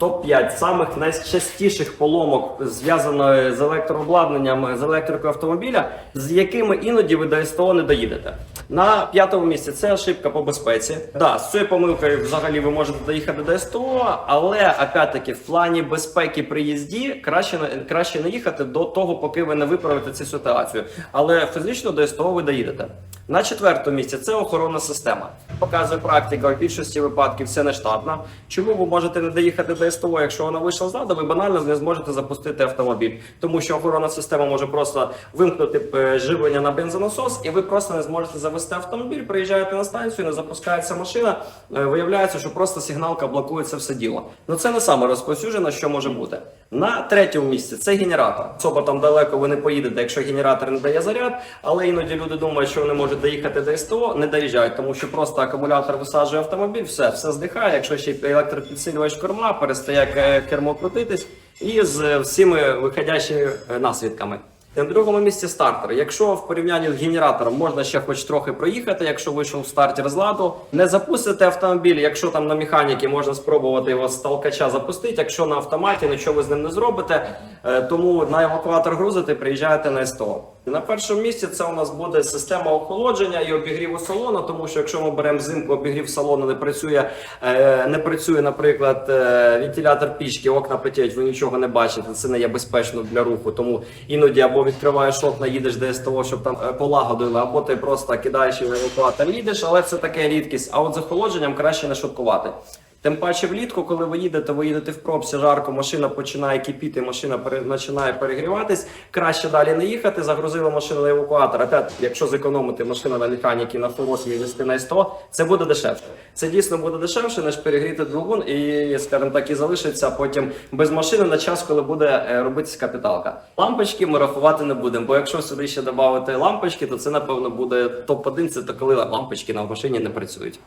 Топ-5 самих найчастіших поломок зв'язано з електрообладнанням, з електрикою автомобіля, з якими іноді ви до СТО не доїдете. На п'ятому місці це ошибка по безпеці. Да, з цією помилкою взагалі ви можете доїхати до СТО, але опять-таки в плані безпеки при їзді краще краще не їхати до того, поки ви не виправите цю ситуацію. Але фізично до СТО ви доїдете. На четвертому місці це охоронна система. Показує практика, в більшості випадків це не штатна. Чому ви можете не доїхати до СТО, якщо вона вийшла з ладу, ви банально не зможете запустити автомобіль, тому що охоронна система може просто вимкнути е, живлення на бензонасос, і ви просто не зможете завести автомобіль. Приїжджаєте на станцію, не запускається машина. е, Виявляється, що просто сигналка блокує це все діло. Ну це не саме розповсюджено, що може бути. На третьому місці це генератор. Особо там далеко ви не поїдете, якщо генератор не дає заряд, але іноді люди думають, що вони можуть доїхати до СТО, не доїжджають, тому що просто акумулятор висаджує автомобіль, все, все здихає. Якщо ще електропідсилювач корма, перестає е, кермо крутитись і з всіми виходящими е, наслідками. На другому місці стартер. Якщо в порівнянні з генератором можна ще хоч трохи проїхати, якщо вийшов стартер з ладу, не запустите автомобіль. Якщо там на механіки можна спробувати його з толкача запустити, якщо на автоматі нічого ви з ним не зробите, е, тому на евакуатор грузити приїжджаєте на СТО. На першому місці це у нас буде система охолодження і обігріву салону, тому що якщо ми беремо взимку, обігрів салону не працює, е, не працює, наприклад, е, вентилятор пічки, окна потіють, ви нічого не бачите. Це не є безпечно для руху. Тому іноді або відкриваєш окна, їдеш до СТО, щоб там е, полагодили, або ти просто кидаєш в евакуатор, їдеш, але це таке рідкість. А от з охолодженням краще не шуткувати. Тим паче влітку, коли ви їдете, ви їдете в пробці, жарко, машина починає кипіти, машина починає перегріватись. Краще далі не їхати, загрузили машину на евакуатор. Опять, якщо зекономити машину на механіки на форосі і вести на 100, це буде дешевше. Це дійсно буде дешевше, ніж перегріти двигун і, скажімо так, і залишиться потім без машини на час, коли буде е, робитись капіталка. Лампочки ми рахувати не будемо, бо якщо сюди ще додати лампочки, то це напевно буде топ-1, це то коли лампочки на машині не працюють.